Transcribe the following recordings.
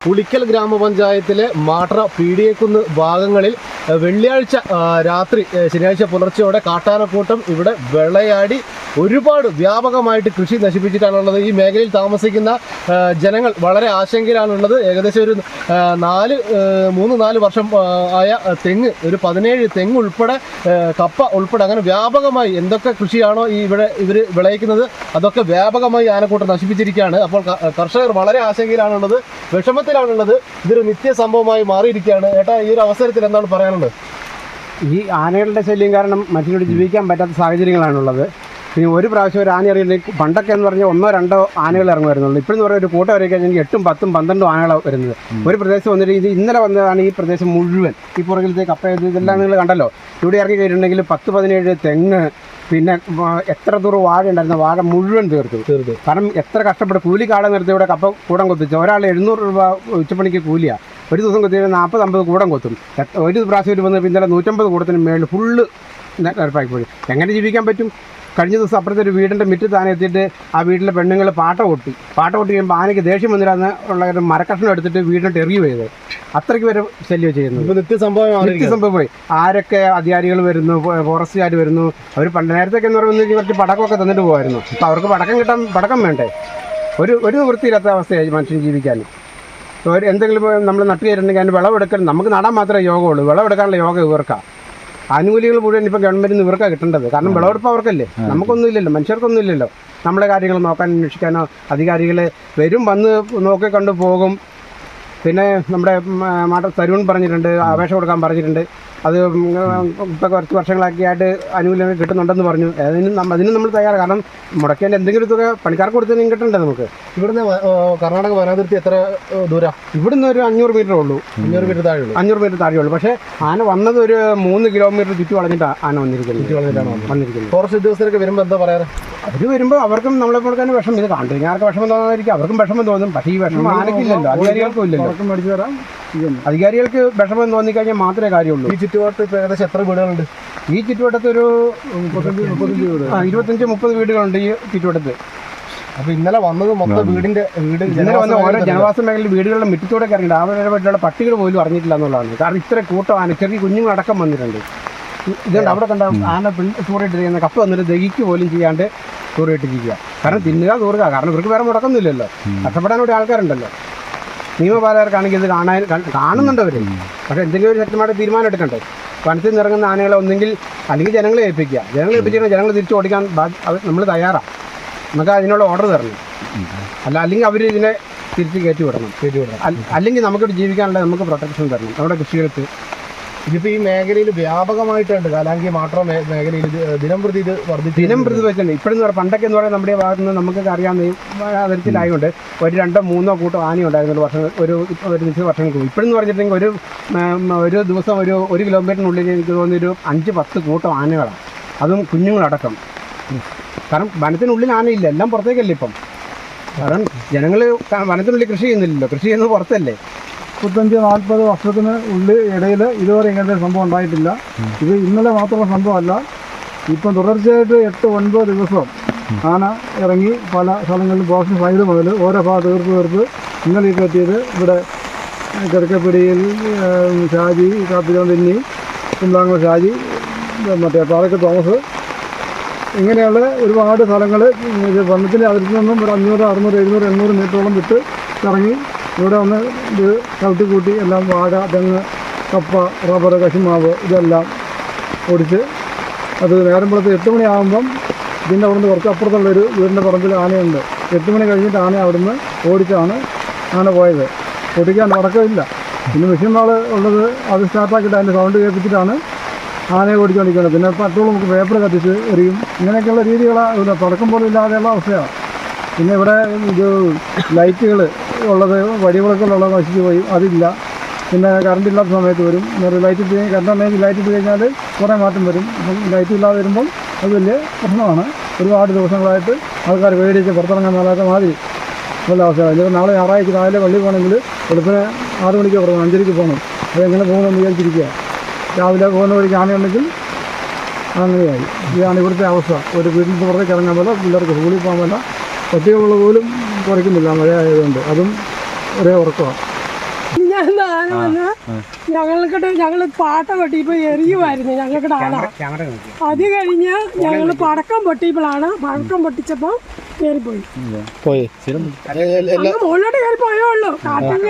പുളിക്കൽ ഗ്രാമപഞ്ചായത്തിലെ മാട്ര പീടിയക്കുന്ന് ഭാഗങ്ങളിൽ വെള്ളിയാഴ്ച രാത്രി ശനിയാഴ്ച പുലർച്ചെയോടെ കാട്ടാനക്കൂട്ടം ഇവിടെ വിളയാടി ഒരുപാട് വ്യാപകമായിട്ട് കൃഷി നശിപ്പിച്ചിട്ടാണുള്ളത്. ഈ മേഖലയിൽ താമസിക്കുന്ന ജനങ്ങൾ വളരെ ആശങ്കയിലാണുള്ളത്. ഏകദേശം ഒരു നാല് മൂന്ന് നാല് വർഷം ആയ തെങ്ങ് ഒരു പതിനേഴ് തെങ്ങ് ഉൾപ്പെടെ കപ്പ ഉൾപ്പെടെ അങ്ങനെ വ്യാപകമായി എന്തൊക്കെ കൃഷിയാണോ ഈ ഇവിടെ ഇവർ വിളയിക്കുന്നത് അതൊക്കെ വ്യാപകമായി ആനക്കൂട്ടം നശിപ്പിച്ചിരിക്കുകയാണ്. അപ്പോൾ കർഷകർ വളരെ ആശങ്കയിലാണുള്ളത് വിഷമത്തിലാണുള്ളത്. ഇതൊരു നിത്യ സംഭവമായി മാറിയിരിക്കുകയാണ്. ഏട്ടാ ഈ ഒരു അവസരത്തിൽ എന്താണ് പറയാനുള്ളത്? ഈ ആനകളുടെ ശല്യം കാരണം മനുഷ്യരോട് ജീവിക്കാൻ പറ്റാത്ത സാഹചര്യങ്ങളാണുള്ളത്. പിന്നെ ഒരു പ്രാവശ്യം ഒരു ആന ഇറങ്ങിയിട്ട് പണ്ടൊക്കെ എന്ന് പറഞ്ഞാൽ ഒന്നോ രണ്ടോ ആനകൾ ഇറങ്ങുമായിരുന്നുള്ളൂ. ഇപ്പോഴെന്ന് പറഞ്ഞാൽ ഒരു കൂട്ടം കഴിഞ്ഞാൽ എട്ടും പത്തും പന്ത്രണ്ടും ആനകളാണ് വരുന്നത്. ഒരു പ്രദേശം വന്നിട്ട് ഇത് ഇന്നലെ വന്നതാണ് ഈ പ്രദേശം മുഴുവൻ. ഈ പുറകിലത്തെ കപ്പ ഇതെല്ലാം നിങ്ങൾ കണ്ടല്ലോ. ഇവിടെ ഇറങ്ങി കഴിഞ്ഞിട്ടുണ്ടെങ്കിൽ പത്ത് പതിനേഴ് തെങ്ങ് പിന്നെ എത്ര ദൂരം വാഴ ഉണ്ടായിരുന്നു വാഴ മുഴുവൻ തീർത്തു. തീർത്തു. കാരണം എത്ര കഷ്ടപ്പെട്ട് കൂലി കാടം നിർത്തി ഇവിടെ കപ്പ കൂടം കൊത്തിച്ചു. ഒരാൾ എഴുന്നൂറ് രൂപ ഉച്ചപ്പണിക്ക് കൂലിയാണ് ഒരു ദിവസം കൊത്തി നാൽപ്പത് അമ്പത് കൂടം കൊത്തും. ഒരു പ്രാവശ്യം ഒരു വന്ന് പിന്നെ നൂറ്റമ്പത് കൂടത്തിന് മേളിൽ ഫുള്ള് നിരപ്പാക്കി പോയി എങ്ങനെ ജീവിക്കാൻ പറ്റും? കഴിഞ്ഞ ദിവസം അപ്പുറത്തെ ഒരു വീടിന്റെ മിറ്റ് താനെ എത്തിയിട്ട് ആ വീട്ടിലെ പെണ്ണുങ്ങൾ പാട്ട കൊട്ടി പാട്ട കൊട്ടി കഴിയുമ്പോൾ ആനയ്ക്ക് ദേഷ്യം വന്നില്ലാന്ന് ഉള്ള ഒരു മരക്കഷ്ണം എടുത്തിട്ട് വീടിനോട്ട് എറിയു ചെയ്ത്. അത്രയ്ക്ക് വരെ ശല്യം ചെയ്യുന്നത് നിത്യസംഭവം നിത്യ സംഭവം നിത്യ സംഭവമായി ആരൊക്കെ അധികാരികൾ വരുന്നു ഫോറസ്റ്റുകാർ വരുന്നു അവർ പണ്ട് നേരത്തെ എന്ന് പറയുന്നത് കുറച്ച് പടക്കമൊക്കെ തന്നിട്ട് പോകുമായിരുന്നു അപ്പോൾ അവർക്ക് പടക്കം കിട്ടാൻ പടക്കം വേണ്ടേ? ഒരു ഒരു നിവൃത്തിയില്ലാത്ത അവസ്ഥയായി മനുഷ്യൻ ജീവിക്കാൻ. എന്തെങ്കിലും നമ്മൾ നട്ടു കയറുണ്ടെങ്കിൽ അതിന് വിളവെടുക്കാൻ നമുക്ക് നടാൻ മാത്രമേ യോഗമുള്ളൂ വിളവെടുക്കാനുള്ള യോഗം ഇവർക്കാണ് ആനുകൂല്യങ്ങൾ മുഴുവൻ ഇപ്പം ഗവൺമെന്റിന് ഇവർക്കാണ് കിട്ടേണ്ടത്. കാരണം വിളവെടുപ്പ് അവർക്കല്ലേ? നമുക്കൊന്നും ഇല്ലല്ലോ മനുഷ്യർക്കൊന്നും ഇല്ലല്ലോ നമ്മളെ കാര്യങ്ങൾ നോക്കാൻ അന്വേഷിക്കാനോ അധികാരികൾ വരും വന്ന് നോക്കിക്കൊണ്ട് കണ്ടു പോകും. പിന്നെ നമ്മുടെ മാട്ട തരുൺ പറഞ്ഞിട്ടുണ്ട് അപേക്ഷ കൊടുക്കാൻ പറഞ്ഞിട്ടുണ്ട്. അത് ഇപ്പോൾ കുറച്ച് വർഷങ്ങളൊക്കെ ആയിട്ട് ആനുകൂല്യങ്ങൾ കിട്ടുന്നുണ്ടെന്ന് പറഞ്ഞു. അതിനും അതിനും നമ്മൾ തയ്യാറാണ്. കാരണം മുടക്കേണ്ട എന്തെങ്കിലും തുക പണിക്കാർക്ക് കൊടുത്തതിനും കിട്ടണ്ടേ നമുക്ക്? ഇവിടുന്ന് കർണാടക വനാതിർത്തി എത്ര ദൂരം? ഇവിടുന്ന് ഒരു അഞ്ഞൂറ് മീറ്റർ ഉള്ളൂ. അഞ്ഞൂറ് മീറ്റർ താഴെ ഉള്ളൂ അഞ്ഞൂറ് മീറ്റർ താഴെ ഉള്ളൂ പക്ഷേ ആന വന്നത് ഒരു മൂന്ന് കിലോമീറ്റർ ചുറ്റി വളഞ്ഞിട്ടാണ് ആന വന്നിരിക്കുന്നത്. ചുറ്റി വളഞ്ഞിട്ടാണ്. വന്നിരിക്കുന്നത്. ഫോറസ്റ്റ് ഉദ്യോഗസ്ഥരൊക്കെ വരുമ്പോൾ എന്താ പറയാറ്? അവർ വരുമ്പോൾ അവർക്കും നമ്മളെ കൊടുക്കാൻ വിഷമം. ഇത് കണ്ടു കഴിഞ്ഞാൽ ആർക്ക് വിഷമം തോന്നാതിരിക്കും. അവർക്കും വിഷമം തോന്നും. പക്ഷേ ഈ വിഷമം ആനക്കില്ലല്ലോ അധികാരികൾക്കും ഇല്ലല്ലോ. അധികാരികൾക്ക് വിഷമം തോന്നിക്കഴിഞ്ഞാൽ മാത്രമേ കാര്യമുള്ളൂ. ഈ ഇപ്പോൾ ഇപ്പൊ ഏകദേശം എത്ര വീടുകളുണ്ട്? ഈ ചുറ്റുവട്ടത്ത് ഒരു ആ, ഇരുപത്തഞ്ച് മുപ്പത് വീടുകളുണ്ട് ഈ ചുറ്റുവട്ടത്ത്. അപ്പോൾ ഇന്നലെ വന്നത് മൊത്തം വീടിന്റെ വീട് ഇന്നലെ വന്ന ഓരോ ജനവാസ മേഖലയിൽ വീടുകളുടെ മുറ്റത്തോടെ ഇറങ്ങിയിട്ട് ആവരപ്പെട്ടുള്ള പട്ടികൾ പോലും അറിഞ്ഞിട്ടില്ല എന്നുള്ളതാണ്. കാരണം ഇത്ര കൂട്ടം ആന ചെറിയ കുഞ്ഞുങ്ങളടക്കം വന്നിട്ടുണ്ട്. ഇതുകൊണ്ട് അവിടെ കണ്ട ആന ചെയ്യുന്ന കപ്പ് വന്നിട്ട് ദഹിക്ക് പോലും ചെയ്യാണ്ട് തൂറിട്ടിരിക്കുക കാരണം തിന്നുക തൂറുക. കാരണം ഇവർക്ക് വേറെ മുടക്കൊന്നുമില്ലല്ലോ കഷ്ടപ്പെടാൻ ഇവിടെ ആൾക്കാരുണ്ടല്ലോ നിയമപാലകർക്കാണെങ്കിൽ ഇത് കാണാൻ കാണുന്നുണ്ടവർ പക്ഷേ എന്തെങ്കിലും ഒരു ശക്തമായിട്ട് തീരുമാനം എടുക്കണ്ടേ? വനത്തിൽ നിറങ്ങുന്ന ആനകളെ ഒന്നെങ്കിൽ അല്ലെങ്കിൽ ജനങ്ങളെ ഏൽപ്പിക്കുക. ജനങ്ങളെ ഏൽപ്പിച്ചിട്ട് ജനങ്ങൾ തിരിച്ചു ഓടിക്കാൻ നമ്മൾ തയ്യാറാണ് നമുക്ക് അതിനുള്ള ഓർഡർ തരണം. അല്ല അല്ലെങ്കിൽ അവർ ഇതിനെ തിരിച്ച് കയറ്റി വിടണം. അല്ലെങ്കിൽ നമുക്ക് ജീവിക്കാനുള്ള നമുക്ക് പ്രൊട്ടക്ഷൻ തരണം. നമ്മുടെ കൃഷികൾക്ക് ഇതിപ്പോ ഈ മേഖലയിൽ വ്യാപകമായിട്ടുണ്ട്. കാലാങ്കി മാത്രം മേഖലയിൽ ദിനം പ്രതി ഇത് വർദ്ധിച്ചു ദിനം പ്രതി വെച്ചിട്ടുണ്ട്. ഇപ്പോഴെന്ന് പറയാം പണ്ടൊക്കെ എന്ന് പറയാൻ നമ്മുടെ ഭാഗത്ത് നിന്ന് നമുക്ക് അറിയാവുന്ന അതിരത്തിലായതുകൊണ്ട് ഒരു രണ്ടോ മൂന്നോ കൂട്ടോ ആന ഉണ്ടായിരുന്നു വർഷം ഒരു ഒരു നിശ്ചിത വർഷങ്ങൾക്ക് ഇപ്പോഴെന്ന് പറഞ്ഞിട്ടുണ്ടെങ്കിൽ ഒരു ഒരു ദിവസം ഒരു ഒരു കിലോമീറ്ററിനുള്ളിൽ എനിക്ക് തോന്നിയൊരു അഞ്ച് പത്ത് കൂട്ടം ആനകളാണ്. അതും കുഞ്ഞുങ്ങളടക്കം. കാരണം വനത്തിനുള്ളിൽ ആനയില്ല. എല്ലാം പുറത്തേക്കല്ലേ ഇപ്പം. കാരണം ജനങ്ങൾ വനത്തിനുള്ളിൽ കൃഷി ചെയ്യുന്നില്ലല്ലോ. കൃഷി ചെയ്യുന്നത് പുറത്തല്ലേ. മുപ്പത്തഞ്ച് നാൽപ്പത് വർഷത്തിന് ഉള്ളിൽ ഇടയിൽ ഇതുവരെ ഇങ്ങനത്തെ സംഭവം ഉണ്ടായിട്ടില്ല. ഇത് ഇന്നലെ മാത്രമുള്ള സംഭവമല്ല. ഇപ്പം തുടർച്ചയായിട്ട് എട്ട് ഒൻപത് ദിവസം ആന ഇറങ്ങി പല സ്ഥലങ്ങളിലും ബോക്സ് സൈഡ് മുതൽ ഓരോ ഭാഗത്ത് തീർത്ത് തീർത്ത് ഇന്നലെ കെട്ടിയത് ഇവിടെ കിടക്കപ്പിടിയിൽ ഷാജി കാപ്പിലോണ്ടിന്നി കുമ്പളാങ്കുളം ഷാജി മറ്റേ പാറയ്ക്ക് തോമസ്. ഇങ്ങനെയുള്ള ഒരുപാട് സ്ഥലങ്ങൾ വന്നത്തിന്റെ അതിൽ നിന്നും ഒരു അഞ്ഞൂറ് അറുന്നൂറ് എഴുന്നൂറ് എണ്ണൂറ് മീറ്ററോളം വിട്ട് ഇറങ്ങി ഇവിടെ വന്ന് ഇത് ചവിട്ടി കൂട്ടി എല്ലാം വാഴ തെങ്ങ് കപ്പ റബ്ബർ കശുമാവ് ഇതെല്ലാം ഓടിച്ച് അത് നേരം എട്ട് മണിയാകുമ്പം ഇതിന്റെ അവിടുന്ന് കുറച്ച് അപ്പുറത്തുള്ള ഒരു വീടിന്റെ പറമ്പിൽ ആനയുണ്ട്. എട്ട് മണി കഴിഞ്ഞിട്ട് ആന അവിടുന്ന് ഓടിച്ചാണ് ആന പോയത്. ഓടിക്കാൻ നടക്കില്ല പിന്നെ മെഷീൻ നാൾ ഉള്ളത് അത് സ്റ്റാർട്ടാക്കിയിട്ട് അതിന്റെ സൗണ്ട് കേൾപ്പിച്ചിട്ടാണ് ആനയെ ഓടിച്ചുകൊണ്ടിരിക്കുന്നത് പിന്നെ പെട്രോൾ നമുക്ക് പേപ്പർ കത്തിച്ച് എറിയും. ഇങ്ങനെയൊക്കെയുള്ള രീതികളാണ് തുടക്കം പോലും ഇല്ലാതെയുള്ള അവസ്ഥയാണ്. പിന്നെ ഇവിടെ ഇത് ലൈറ്റുകൾ ഉള്ളത് വഴിവിളക്കുകളുള്ളത് നശിച്ചു പോയി. അതില്ല. പിന്നെ കറണ്ട് ഇല്ലാത്ത സമയത്ത് വരും. ലൈറ്റ് ഇട്ട് കറണ്ട് ഉണ്ടെങ്കിൽ ലൈറ്റ് ഇട്ട് കഴിഞ്ഞാൽ കുറേ മാറ്റം വരും. അപ്പം ലൈറ്റ് ഇല്ലാതെ വരുമ്പോൾ അത് വലിയ പ്രശ്നമാണ്. ഒരുപാട് ദിവസങ്ങളായിട്ട് ആൾക്കാർ പേടിച്ച് പുറത്തിറങ്ങാൻ മേലാത്ത മാതിരി ഉള്ള അവസ്ഥയാണ് ഇനിയിപ്പോൾ നാളെ ഞായറാഴ്ച രാവിലെ പള്ളി പോകണമെങ്കിൽ വെളുപ്പിന് ആറ് മണിക്ക് പോകണം അഞ്ചരയ്ക്ക് പോകണം. അതെങ്ങനെ പോകണമെന്ന് വിചാരിച്ചിരിക്കുക. രാവിലെ പോകുന്ന വഴിക്ക് ആനയുണ്ടെങ്കിൽ അങ്ങനെയായി. ഇതാണ് ഇവിടുത്തെ അവസ്ഥ. ഒരു വീട്ടിൽ പുറത്തേക്ക് ഇറങ്ങാൻ പോലെ പിള്ളേർക്ക് സ്കൂളിൽ പോകാൻ പോലെ ഒറ്റയുള്ള പോലും കുറയ്ക്കുന്നില്ല മഴ ആയതുകൊണ്ട്. അതും ഒരേ ഉറക്കമാണ് ഞാൻ ആന വന്ന് ഞങ്ങൾക്കിട്ട് ഞങ്ങൾ പാട്ട പൊട്ടിയപ്പോൾ എറിയുമായിരുന്നു ഞങ്ങൾക്കിട്ട് ആന. അത് കഴിഞ്ഞ് ഞങ്ങൾ പടക്കം പൊട്ടിയപ്പോഴാണ് പടക്കം പൊട്ടിച്ചപ്പോൾ കയറിപ്പോയി പോയി. മുകളിലോട്ട് കയറി പോയേ ഉള്ളൂ കാട്ടിൽ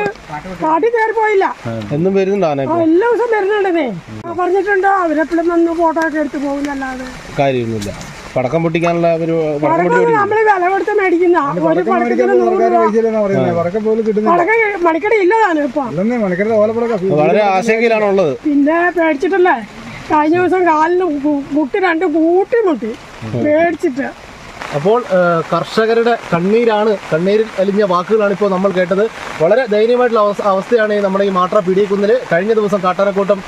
കാട്ടിൽ കയറി പോയില്ല എന്നും വരുന്നുണ്ട് എല്ലാ ദിവസവും വരുന്നുണ്ടെന്നേ പറഞ്ഞിട്ടുണ്ടോ പറഞ്ഞിട്ടുണ്ട് അവരെപ്പോഴും വന്ന് ഫോട്ടോ ഒക്കെ എടുത്ത് പോകുന്നല്ലാതെ. കാര്യമൊന്നുമില്ല. പടക്കം പൊട്ടിക്കാനുള്ള ഒരു നമ്മൾ വില കൊടുത്ത് മേടിക്കുന്ന ഒരു പടക്കത്തിന് നൂറ് രൂപ. പടക്കം മണിക്കട ഇല്ലതാണ് ഇപ്പൊ. വളരെ ആശങ്കയിലാണ് ഉള്ളത്. പിന്നെ പേടിച്ചിട്ടല്ലേ? കഴിഞ്ഞ ദിവസം കാലിന് കു- മുട്ടി രണ്ട് കൂട്ടി മുട്ടി പേടിച്ചിട്ട്. അപ്പോൾ കർഷകരുടെ കണ്ണീരാണ് കണ്ണീരിൽ അലിഞ്ഞ വാക്കുകളാണ് ഇപ്പോൾ നമ്മൾ കേട്ടത്. വളരെ ദയനീയമായിട്ടുള്ള അവസ്ഥയാണ് ഈ നമ്മുടെ ഈ മാട്ര പിടിയക്കുന്നിൽ കഴിഞ്ഞ ദിവസം കാട്ടാനക്കൂട്ടം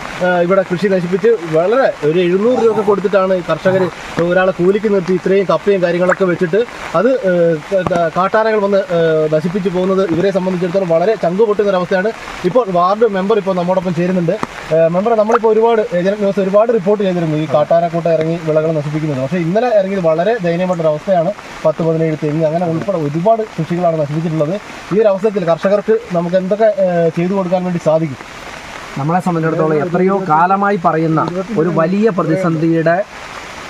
ഇവിടെ കൃഷി നശിപ്പിച്ച് വളരെ ഒരു എഴുന്നൂറ് രൂപ കൊടുത്തിട്ടാണ് കർഷകർ ഒരാളെ കൂലിക്ക് നിർത്തി ഇത്രയും കപ്പയും കാര്യങ്ങളൊക്കെ വെച്ചിട്ട്. അത് കാട്ടാനകൾ വന്ന് നശിപ്പിച്ച് പോകുന്നത് ഇവരെ സംബന്ധിച്ചിടത്തോളം വളരെ ചങ്കു പൊട്ടുന്ന ഒരവസ്ഥയാണ്. ഇപ്പോൾ വാർഡ് മെമ്പർ ഇപ്പോൾ നമ്മോടൊപ്പം ചേരുന്നുണ്ട്. മെമ്പറെ നമ്മളിപ്പോൾ ഒരുപാട് ഏജന്റ് ന്യൂസ് ഒരുപാട് റിപ്പോർട്ട് ചെയ്തിരുന്നു ഈ കാട്ടാനക്കൂട്ടം ഇറങ്ങി വിളകൾ നശിപ്പിക്കുന്നത്. പക്ഷേ ഇന്നലെ ഇറങ്ങിയത് വളരെ ദയനീയമായിട്ടൊരു അവസ്ഥയാണ് പത്ത് പതിനേഴ് തെങ്ങ്. അങ്ങനെ ഉൾപ്പെടെ ഒരുപാട് കൃഷികളാണ് നശിപ്പിച്ചിട്ടുള്ളത്. ഈ ഒരു അവസരത്തിൽ കർഷകർക്ക് നമുക്ക് എന്തൊക്കെ ചെയ്തു കൊടുക്കാൻ വേണ്ടി സാധിക്കും? നമ്മളെ സംബന്ധിച്ചിടത്തോളം എത്രയോ കാലമായി പറയുന്ന ഒരു വലിയ പ്രതിസന്ധിയുടെ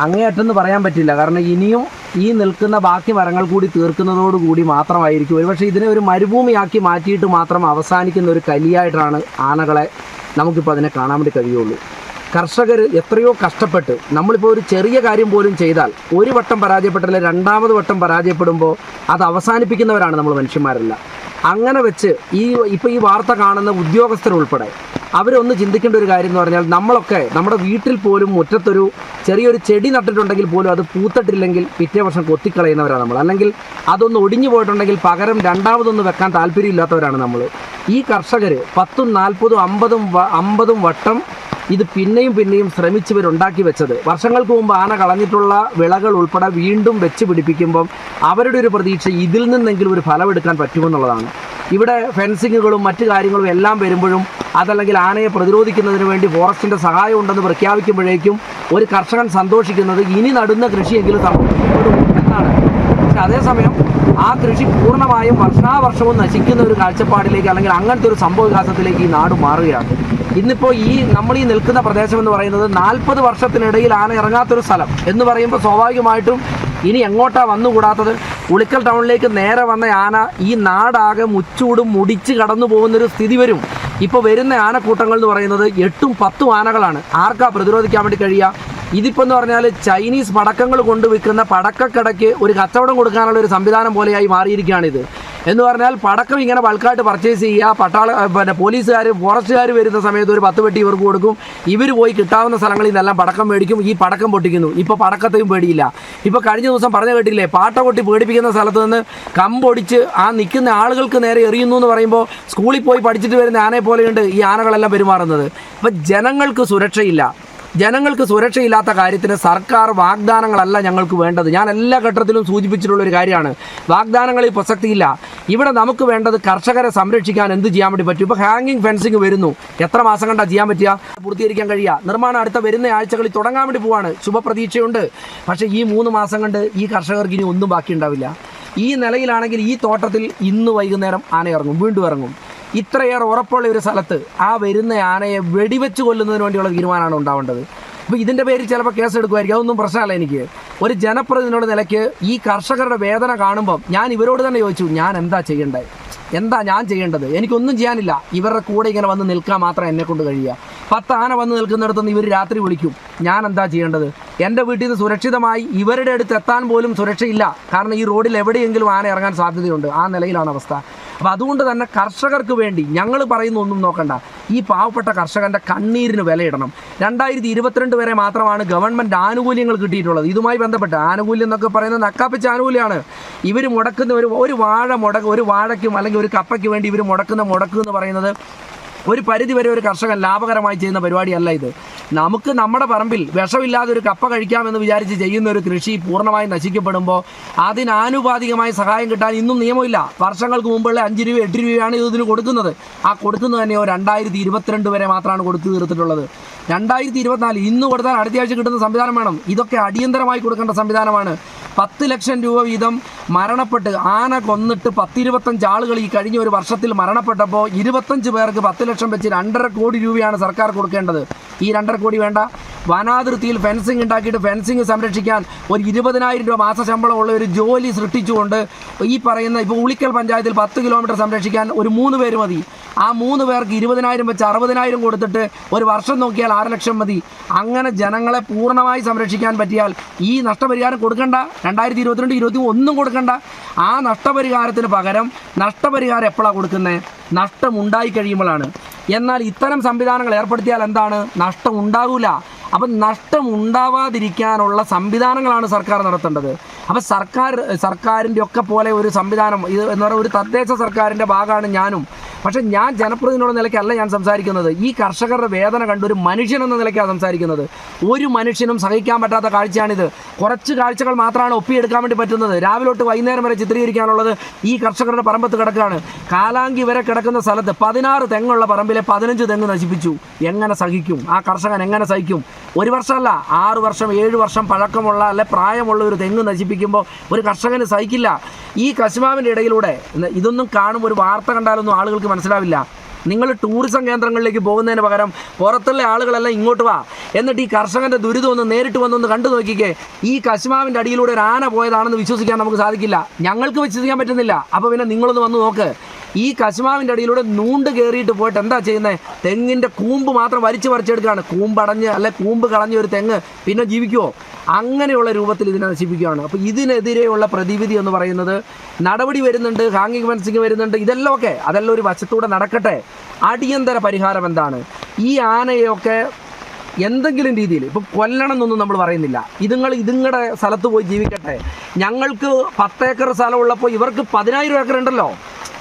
അങ്ങേയറ്റെന്ന് പറയാൻ പറ്റില്ല. കാരണം ഇനിയും ഈ നിൽക്കുന്ന ബാക്കി മരങ്ങൾ കൂടി തീർക്കുന്നതോടുകൂടി മാത്രമായിരിക്കും. ഒരുപക്ഷെ ഇതിനെ ഒരു മരുഭൂമിയാക്കി മാറ്റിയിട്ട് മാത്രം അവസാനിക്കുന്ന ഒരു കലിയായിട്ടാണ് ആനകളെ നമുക്കിപ്പോൾ അതിനെ കാണാൻ വേണ്ടി കഴിയുള്ളൂ. കർഷകർ എത്രയോ കഷ്ടപ്പെട്ട് നമ്മളിപ്പോൾ ഒരു ചെറിയ കാര്യം പോലും ചെയ്താൽ ഒരു വട്ടം പരാജയപ്പെട്ടില്ല രണ്ടാമത് വട്ടം പരാജയപ്പെടുമ്പോൾ അത് അവസാനിപ്പിക്കുന്നവരാണ് നമ്മൾ മനുഷ്യന്മാരല്ല. അങ്ങനെ വെച്ച് ഈ ഇപ്പോൾ ഈ വാർത്ത കാണുന്ന ഉദ്യോഗസ്ഥരുൾപ്പെടെ അവരൊന്ന് ചിന്തിക്കേണ്ട ഒരു കാര്യം എന്ന് പറഞ്ഞാൽ നമ്മളൊക്കെ നമ്മുടെ വീട്ടിൽ പോലും മുറ്റത്തൊരു ചെറിയൊരു ചെടി നട്ടിട്ടുണ്ടെങ്കിൽ പോലും അത് പൂത്തിട്ടില്ലെങ്കിൽ പിറ്റേ വർഷം കൊത്തിക്കളയുന്നവരാണ് നമ്മൾ. അല്ലെങ്കിൽ അതൊന്ന് ഒടിഞ്ഞു പോയിട്ടുണ്ടെങ്കിൽ പകരം രണ്ടാമതൊന്ന് വെക്കാൻ താല്പര്യമില്ലാത്തവരാണ് നമ്മൾ. ഈ കർഷകർ പത്തും നാൽപ്പതും അമ്പതും അമ്പതും വട്ടം ഇത് പിന്നെയും പിന്നെയും ശ്രമിച്ചവരുണ്ടാക്കി വെച്ചത്. വർഷങ്ങൾക്ക് മുമ്പ് ആന കളഞ്ഞിട്ടുള്ള വിളകൾ ഉൾപ്പെടെ വീണ്ടും വെച്ച് പിടിപ്പിക്കുമ്പം അവരുടെ ഒരു പ്രതീക്ഷ ഇതിൽ നിന്നെങ്കിലും ഒരു ഫലമെടുക്കാൻ പറ്റുമെന്നുള്ളതാണ്. ഇവിടെ ഫെൻസിങ്ങുകളും മറ്റു കാര്യങ്ങളും എല്ലാം വരുമ്പോഴും അതല്ലെങ്കിൽ ആനയെ പ്രതിരോധിക്കുന്നതിന് വേണ്ടി ഫോറസ്റ്റിന്റെ സഹായം ഉണ്ടെന്ന് പ്രഖ്യാപിക്കുമ്പോഴേക്കും ഒരു കർഷകൻ സന്തോഷിക്കുന്നത് ഇനി നടുന്ന കൃഷിയെങ്കിലും സംരക്ഷിക്കപ്പെടും എന്നാണ് പക്ഷെ അതേസമയം ആ കൃഷി പൂർണമായും വർഷാവർഷവും നശിക്കുന്ന ഒരു കാഴ്ചപ്പാടിലേക്ക് അല്ലെങ്കിൽ അങ്ങനത്തെ ഒരു സംഭവ വികാസത്തിലേക്ക് ഈ നാട് മാറുകയാണ്. ഇന്നിപ്പോൾ ഈ നമ്മൾ ഈ നിൽക്കുന്ന പ്രദേശം എന്ന് പറയുന്നത് നാൽപ്പത് വർഷത്തിനിടയിൽ ആന ഇറങ്ങാത്തൊരു സ്ഥലം എന്ന് പറയുമ്പോൾ സ്വാഭാവികമായിട്ടും ഇനി എങ്ങോട്ടാ വന്നുകൂടാത്തത്? ഉളിക്കൽ ടൗണിലേക്ക് നേരെ വന്ന ആന ഈ നാടാകെ മുച്ചൂടും മുടിച്ച് കടന്നു പോകുന്നൊരു സ്ഥിതി വരും. ഇപ്പോൾ വരുന്ന ആനക്കൂട്ടങ്ങൾ എന്ന് പറയുന്നത് എട്ടും പത്തും ആനകളാണ്. ആർക്കാ പ്രതിരോധിക്കാൻ വേണ്ടി കഴിയുക? ഇതിപ്പോൾ എന്ന് പറഞ്ഞാൽ ചൈനീസ് പടക്കങ്ങൾ കൊണ്ട് വിൽക്കുന്ന പടക്കക്കടയ്ക്ക് ഒരു കച്ചവടം കൊടുക്കാനുള്ള ഒരു സംവിധാനം പോലെയായി മാറിയിരിക്കുകയാണിത്. എന്ന് പറഞ്ഞാൽ പടക്കം ഇങ്ങനെ ബൾക്കായിട്ട് പർച്ചേസ് ചെയ്യുക പട്ടാള പിന്നെ പോലീസുകാർ ഫോറസ്റ്റുകാർ വരുന്ന സമയത്ത് ഒരു പത്ത് പെട്ടി ഇവർക്ക് കൊടുക്കും. ഇവർ പോയി കിട്ടാവുന്ന സ്ഥലങ്ങളിൽ നിന്നെല്ലാം പടക്കം മേടിക്കും ഈ പടക്കം പൊട്ടിക്കുന്നു. ഇപ്പോൾ പടക്കത്തെയും പേടിയില്ല. ഇപ്പോൾ കഴിഞ്ഞ ദിവസം പറഞ്ഞു കേട്ടില്ലേ പാട്ട കൊട്ടി പേടിപ്പിക്കുന്ന സ്ഥലത്ത് നിന്ന് കമ്പൊടിച്ച് ആ നിൽക്കുന്ന ആളുകൾക്ക് നേരെ എറിയുന്നു എന്ന് പറയുമ്പോൾ സ്കൂളിൽ പോയി പഠിച്ചിട്ട് വരുന്ന ആനയെ പോലെയുണ്ട് ഈ ആനകളെല്ലാം പെരുമാറുന്നത്. അപ്പം ജനങ്ങൾക്ക് സുരക്ഷയില്ല. ജനങ്ങൾക്ക് സുരക്ഷയില്ലാത്ത കാര്യത്തിന് സർക്കാർ വാഗ്ദാനങ്ങളല്ല ഞങ്ങൾക്ക് വേണ്ടത്. ഞാൻ എല്ലാ ഘട്ടത്തിലും സൂചിപ്പിച്ചിട്ടുള്ള ഒരു കാര്യമാണ്. വാഗ്ദാനങ്ങളിൽ പ്രസക്തിയില്ല. ഇവിടെ നമുക്ക് വേണ്ടത് കർഷകരെ സംരക്ഷിക്കാൻ എന്ത് ചെയ്യാൻ വേണ്ടി പറ്റും? ഇപ്പോൾ ഹാങ്ങിങ് ഫെൻസിങ് വരുന്നു. എത്ര മാസം കണ്ടാ ചെയ്യാൻ പറ്റുക? പൂർത്തീകരിക്കാൻ കഴിയുക. നിർമ്മാണം അടുത്ത വരുന്ന ആഴ്ചകളിൽ തുടങ്ങാൻ വേണ്ടി പോവാണ്. ശുഭപ്രതീക്ഷയുണ്ട്. പക്ഷേ ഈ മൂന്ന് മാസം കണ്ട് ഈ കർഷകർക്ക് ഇനി ഒന്നും ബാക്കി ഉണ്ടാവില്ല ഈ നിലയിലാണെങ്കിൽ ഈ തോട്ടത്തിൽ ഇന്ന് വൈകുന്നേരം ആന ഇറങ്ങും. വീണ്ടും ഇറങ്ങും. ഇത്രയേറെ ഉറപ്പുള്ള ഒരു സ്ഥലത്ത് ആ വരുന്ന ആനയെ വെടിവെച്ച് കൊല്ലുന്നതിന് വേണ്ടിയുള്ള തീരുമാനമാണ് ഉണ്ടാവേണ്ടത്. അപ്പോൾ ഇതിന്റെ പേരിൽ ചിലപ്പോൾ കേസ് എടുക്കുമായിരിക്കും അതൊന്നും പ്രശ്നമല്ല എനിക്ക്. ഒരു ജനപ്രതിനിധിയുടെ നിലയ്ക്ക് ഈ കർഷകരുടെ വേദന കാണുമ്പം ഞാൻ ഇവരോട് തന്നെ ചോദിച്ചു ഞാൻ എന്താ ചെയ്യേണ്ടത്? എന്താ ഞാൻ ചെയ്യേണ്ടത്? എനിക്കൊന്നും ചെയ്യാനില്ല. ഇവരുടെ കൂടെ ഇങ്ങനെ വന്ന് നിൽക്കാൻ മാത്രം എന്നെ കൊണ്ട് കഴിയുക. പത്ത് ആന വന്ന് നിൽക്കുന്നിടത്തുനിന്ന് ഇവർ രാത്രി വിളിക്കും. ഞാൻ എന്താ ചെയ്യേണ്ടത്? എന്റെ വീട്ടിൽ നിന്ന് സുരക്ഷിതമായി ഇവരുടെ അടുത്ത് എത്താൻ പോലും സുരക്ഷയില്ല. കാരണം ഈ റോഡിൽ എവിടെയെങ്കിലും ആന ഇറങ്ങാൻ സാധ്യതയുണ്ട്. ആ നിലയിലാണ് അവസ്ഥ. അപ്പോൾ അതുകൊണ്ട് തന്നെ കർഷകർക്ക് വേണ്ടി ഞങ്ങൾ പറയുന്ന ഒന്നും നോക്കണ്ട. ഈ പാവപ്പെട്ട കർഷകന്റെ കണ്ണീരിന് വിലയിടണം. രണ്ടായിരത്തി ഇരുപത്തിരണ്ട് വരെ മാത്രമാണ് ഗവൺമെന്റ് ആനുകൂല്യങ്ങൾ കിട്ടിയിട്ടുള്ളത്. ഇതുമായി ബന്ധപ്പെട്ട് ആനുകൂല്യം എന്നൊക്കെ പറയുന്നത് നക്കാപ്പിച്ച ആനുകൂല്യമാണ് ഇവർ മുടക്കുന്ന ഒരു ഒരു വാഴ മുടക്ക് ഒരു വാഴയ്ക്കും അല്ലെങ്കിൽ ഒരു കപ്പയ്ക്ക് വേണ്ടി ഇവർ മുടക്കുന്ന മുടക്ക് എന്ന് പറയുന്നത് ഒരു പരിധി വരെ ഒരു കർഷകൻ ലാഭകരമായി ചെയ്യുന്ന പരിപാടിയല്ല ഇത്. നമുക്ക് നമ്മുടെ പറമ്പിൽ വിഷമില്ലാതെ ഒരു കപ്പ കഴിക്കാമെന്ന് വിചാരിച്ച് ചെയ്യുന്ന ഒരു കൃഷി പൂർണമായി നശിക്കപ്പെടുമ്പോൾ അതിനാനുപാതികമായ സഹായം കിട്ടാൻ ഇന്നും നിയമമില്ല. വർഷങ്ങൾക്ക് മുമ്പുള്ള അഞ്ച് രൂപ എട്ട് രൂപയാണ് ഇത് ഇതിന് കൊടുക്കുന്നത്. ആ കൊടുക്കുന്നത് തന്നെയോ രണ്ടായിരത്തി ഇരുപത്തിരണ്ട് വരെ മാത്രമാണ് കൊടുത്തു തീർത്തിട്ടുള്ളത്. രണ്ടായിരത്തി ഇരുപത്തിനാല് ഇന്ന് കൊടുത്താൽ അടുത്ത ആഴ്ച കിട്ടുന്ന സംവിധാനം വേണം. ഇതൊക്കെ അടിയന്തരമായി കൊടുക്കേണ്ട സംവിധാനമാണ്. പത്ത് ലക്ഷം രൂപ വീതം മരണപ്പെട്ട് ആന കൊന്നിട്ട് പത്തിരുപത്തഞ്ച് ആളുകൾ ഈ കഴിഞ്ഞ ഒരു വർഷത്തിൽ മരണപ്പെട്ടപ്പോൾ ഇരുപത്തഞ്ച് പേർക്ക് പത്ത് ലക്ഷം വെച്ച് രണ്ടര കോടി രൂപയാണ് സർക്കാർ കൊടുക്കേണ്ടത്. ഈ രണ്ടര കോടി വേണ്ട. വനാതിർത്തിയിൽ ഫെൻസിങ് ഉണ്ടാക്കിയിട്ട് ഫെൻസിങ് സംരക്ഷിക്കാൻ ഒരു ഇരുപതിനായിരം രൂപ മാസ ശമ്പളമുള്ള ഒരു ജോലി സൃഷ്ടിച്ചുകൊണ്ട് ഈ പറയുന്ന ഇപ്പോൾ ഉളിക്കൽ പഞ്ചായത്തിൽ പത്ത് കിലോമീറ്റർ സംരക്ഷിക്കാൻ ഒരു മൂന്ന് പേര് മതി. ആ മൂന്ന് പേർക്ക് ഇരുപതിനായിരം വെച്ച് അറുപതിനായിരം കൊടുത്തിട്ട് ഒരു വർഷം നോക്കിയാൽ ആറ് ലക്ഷം മതി. അങ്ങനെ ജനങ്ങളെ പൂർണമായി സംരക്ഷിക്കാൻ പറ്റിയാൽ ഈ നഷ്ടപരിഹാരം കൊടുക്കണ്ട. രണ്ടായിരത്തി ഇരുപത്തിരണ്ട് ഇരുപത്തി ഒന്നും കൊടുക്കണ്ട. ആ നഷ്ടപരിഹാരത്തിന് പകരം നഷ്ടപരിഹാരം എപ്പോഴാണ് കൊടുക്കുന്നത് നഷ്ടം ഉണ്ടായി കഴിയുമ്പോഴാണ്. എന്നാൽ ഇത്തരം സംവിധാനങ്ങൾ ഏർപ്പെടുത്തിയാൽ എന്താണ്? നഷ്ടം ഉണ്ടാകില്ല അപ്പം നഷ്ടം ഉണ്ടാവാതിരിക്കാനുള്ള സംവിധാനങ്ങളാണ് സർക്കാർ നടത്തേണ്ടത്. അപ്പം സർക്കാർ സർക്കാരിന്റെ ഒക്കെ പോലെ ഒരു സംവിധാനം ഇത് എന്ന് പറയുന്ന ഒരു തദ്ദേശ സർക്കാരിന്റെ ഭാഗമാണ് ഞാനും. പക്ഷേ ഞാൻ ജനപ്രതിനിധിയുടെ നിലയ്ക്കല്ല ഞാൻ സംസാരിക്കുന്നത്. ഈ കർഷകരുടെ വേദന കണ്ട് ഒരു മനുഷ്യൻ എന്ന നിലയ്ക്കാണ് സംസാരിക്കുന്നത്. ഒരു മനുഷ്യനും സഹിക്കാൻ പറ്റാത്ത കാഴ്ചയാണിത്. കുറച്ച് കാഴ്ചകൾ മാത്രമാണ് ഒപ്പിയെടുക്കാൻ വേണ്ടി പറ്റുന്നത്. രാവിലെ തൊട്ട് വൈകുന്നേരം വരെ ചിത്രീകരിക്കാനുള്ളത് ഈ കർഷകരുടെ പറമ്പത്ത് കിടക്കുകയാണ്. കാലാങ്കി വരെ കിടക്കുന്ന സ്ഥലത്ത് പതിനാറ് തെങ്ങുള്ള പറമ്പിലെ പതിനഞ്ച് തെങ്ങ് നശിപ്പിച്ചു. എങ്ങനെ സഹിക്കും? ആ കർഷകൻ എങ്ങനെ സഹിക്കും? ഒരു വർഷമല്ല ആറ് വർഷം ഏഴ് വർഷം പഴക്കമുള്ള അല്ലെ പ്രായമുള്ള ഒരു തെങ്ങ് നശിപ്പിക്കുമ്പോൾ ഒരു കർഷകന് സഹിക്കില്ല. ഈ കശുമാവിന്റെ ഇടയിലൂടെ ഇതൊന്നും കാണും ഒരു വാർത്ത കണ്ടാലൊന്നും ആളുകൾക്ക് മനസ്സിലാവില്ല. നിങ്ങൾ ടൂറിസം കേന്ദ്രങ്ങളിലേക്ക് പോകുന്നതിന് പകരം പുറത്തുള്ള ആളുകളെല്ലാം ഇങ്ങോട്ട് വാ. എന്നിട്ട് ഈ കർഷകന്റെ ദുരിതം ഒന്ന് നേരിട്ട് വന്നൊന്ന് കണ്ടു നോക്കിക്കേ. ഈ കശുമാവിന്റെ അടിയിലൂടെ ഒരു ആന പോയതാണെന്ന് വിശ്വസിക്കാൻ നമുക്ക് സാധിക്കില്ല. ഞങ്ങൾക്ക് വിശ്വസിക്കാൻ പറ്റുന്നില്ല. അപ്പോൾ പിന്നെ നിങ്ങളൊന്ന് വന്ന് നോക്ക്. ഈ കശുമാവിന്റെ അടിയിലൂടെ നൂണ്ട് കയറിയിട്ട് പോയിട്ട് എന്താ ചെയ്യുന്നത് തെങ്ങിന്റെ കൂമ്പ് മാത്രം വലിച്ചു പറിച്ചെടുക്കുകയാണ് കൂമ്പടഞ്ഞ് അല്ലെ കൂമ്പ് കളഞ്ഞ ഒരു തെങ്ങ് പിന്നെ ജീവിക്കുമോ അങ്ങനെയുള്ള രൂപത്തിൽ ഇതിനെ നശിപ്പിക്കുകയാണ്. അപ്പോൾ ഇതിനെതിരെയുള്ള പ്രതിവിധി എന്ന് പറയുന്നത് നടപടി വരുന്നുണ്ട് ഹാങ്ങിങ് ഫെൻസിങ് വരുന്നുണ്ട് ഇതെല്ലാം ഒക്കെ അതെല്ലാം ഒരു വശത്തൂടെ നടക്കട്ടെ. അടിയന്തര പരിഹാരം എന്താണ്? ഈ ആനയൊക്കെ എന്തെങ്കിലും രീതിയിൽ ഇപ്പം കൊല്ലണം എന്നൊന്നും നമ്മൾ പറയുന്നില്ല. ഇതുങ്ങൾ ഇതുങ്ങളുടെ സ്ഥലത്ത് പോയി ജീവിക്കട്ടെ. ഞങ്ങൾക്ക് പത്തേക്കർ സ്ഥലമുള്ളപ്പോൾ ഇവർക്ക് പതിനായിരം ഏക്കർ ഉണ്ടല്ലോ.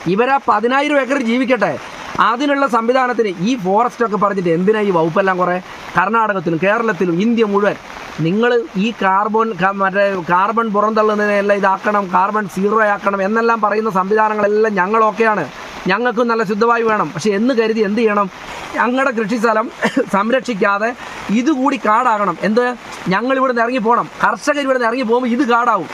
ഇവരാ പതിനായിരം ഏക്കർ ജീവിക്കട്ടെ. അതിനുള്ള സംവിധാനത്തിന് ഈ ഫോറസ്റ്റ് ഒക്കെ പറഞ്ഞിട്ട് എന്തിനാ ഈ വകുപ്പെല്ലാം കുറേ? കർണാടകത്തിലും കേരളത്തിലും ഇന്ത്യ മുഴുവൻ. നിങ്ങൾ ഈ കാർബൺ മറ്റേ കാർബൺ പുറന്തള്ളുന്നതിനെല്ലാം ഇതാക്കണം കാർബൺ സീറോ ആക്കണം എന്നെല്ലാം പറയുന്ന സംവിധാനങ്ങളെല്ലാം ഞങ്ങളൊക്കെയാണ് ഞങ്ങൾക്കും നല്ല ശുദ്ധവായു വേണം. പക്ഷേ എന്ന് കരുതി എന്ത് ചെയ്യണം? ഞങ്ങളുടെ കൃഷിസ്ഥലം സംരക്ഷിക്കാതെ ഇതുകൂടി കാടാകണം. എന്ത്? ഞങ്ങൾ ഇവിടെ നിന്ന് ഇറങ്ങി പോകണം കർഷകർ ഇവിടെ നിന്ന് ഇറങ്ങി പോകുമ്പോൾ ഇത് കാടാവും.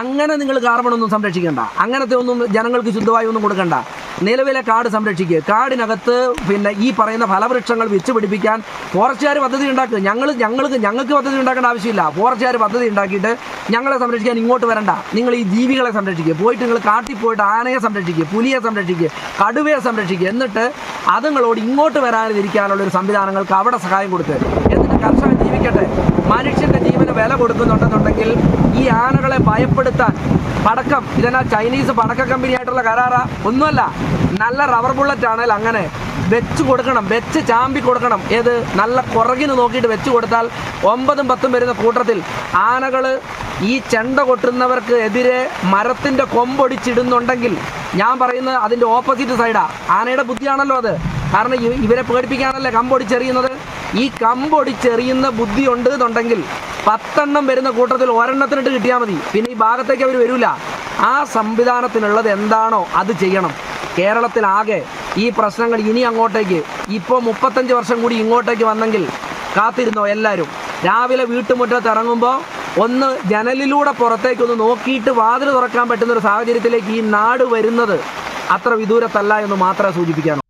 അങ്ങനെ നിങ്ങൾ കാർബൺ ഒന്നും സംരക്ഷിക്കേണ്ട. അങ്ങനത്തെ ഒന്നും ജനങ്ങൾക്ക് ശുദ്ധവായു ഒന്നും കൊടുക്കണ്ട. നിലവിലെ കാട് സംരക്ഷിക്കുക കാടിനകത്ത് പിന്നെ ഈ പറയുന്ന ഫലവൃക്ഷങ്ങൾ വെച്ച് പിടിപ്പിക്കാൻ ഫോറസ്റ്റുകാർ പദ്ധതി ഉണ്ടാക്കുക ഞങ്ങൾ ഞങ്ങൾക്ക് ഞങ്ങൾക്ക് പദ്ധതി ഉണ്ടാക്കേണ്ട ആവശ്യമില്ല. ഫോറസ്റ്റുകാർ പദ്ധതി ഉണ്ടാക്കിയിട്ട് ഞങ്ങളെ സംരക്ഷിക്കാൻ ഇങ്ങോട്ട് വരണ്ട. നിങ്ങൾ ഈ ജീവികളെ സംരക്ഷിക്കുക പോയിട്ട് നിങ്ങൾ കാട്ടിൽ പോയിട്ട് ആനയെ സംരക്ഷിക്കുക പുലിയെ സംരക്ഷിക്കുക കടുവയെ സംരക്ഷിക്കുക എന്നിട്ട് അതുങ്ങളോട് ഇങ്ങോട്ട് വരാതിരിക്കാനുള്ള ഒരു സംവിധാനങ്ങൾക്ക് അവിടെ സഹായം കൊടുക്കുക എന്നിട്ട് കർഷകൻ ജീവിക്കട്ടെ. മനുഷ്യന്റെ ജീവന് വില കൊടുക്കുന്നുണ്ടെന്നുണ്ടെങ്കിൽ ഈ ആനകളെ ഭയപ്പെടുത്താൻ പടക്കം ഇതെന്നാ ചൈനീസ് പടക്ക കമ്പനി ആയിട്ടുള്ള കരാറ? ഒന്നുമല്ല നല്ല റബ്ബർ ബുള്ളറ്റ് ആണെങ്കിൽ അങ്ങനെ വെച്ച് കൊടുക്കണം വെച്ച് ചാമ്പി കൊടുക്കണം. ഏത്? നല്ല കുറകിന് നോക്കിയിട്ട് വെച്ച് കൊടുത്താൽ ഒമ്പതും പത്തും വരുന്ന കൂട്ടത്തിൽ ആനകൾ ഈ ചെണ്ട കൊട്ടുന്നവർക്ക് എതിരെ മരത്തിന്റെ കൊമ്പൊടിച്ചിടുന്നുണ്ടെങ്കിൽ ഞാൻ പറയുന്നത് അതിന്റെ ഓപ്പോസിറ്റ് സൈഡാ ആനയുടെ ബുദ്ധിയാണല്ലോ അത്. കാരണം ഇവരെ പേടിപ്പിക്കാനല്ലേ കമ്പൊടിച്ചെറിയുന്നത് ഈ കമ്പൊടിച്ചെറിയുന്ന ബുദ്ധിയുണ്ട് എന്നുണ്ടെങ്കിൽ പത്തെണ്ണം വരുന്ന കൂട്ടത്തിൽ ഒരെണ്ണത്തിനിട്ട് കിട്ടിയാൽ മതി. പിന്നെ ഈ ഭാഗത്തേക്ക് അവർ വരില്ല ആ സംവിധാനത്തിനുള്ളത് എന്താണോ അത് ചെയ്യണം. കേരളത്തിലാകെ ഈ പ്രശ്നങ്ങൾ ഇനി അങ്ങോട്ടേക്ക് ഇപ്പോൾ മുപ്പത്തഞ്ച് വർഷം കൂടി ഇങ്ങോട്ടേക്ക് വന്നെങ്കിൽ കാത്തിരുന്നോ എല്ലാവരും രാവിലെ വീട്ടുമുറ്റത്ത് ഇറങ്ങുമ്പോൾ ഒന്ന് ജനലിലൂടെ പുറത്തേക്ക് ഒന്ന് നോക്കിയിട്ട് വാതിൽ തുറക്കാൻ പറ്റുന്ന ഒരു സാഹചര്യത്തിലേക്ക് ഈ നാട് വരുന്നത് അത്ര വിദൂരത്തല്ല എന്ന് മാത്രമേ സൂചിപ്പിക്കാനുള്ളൂ.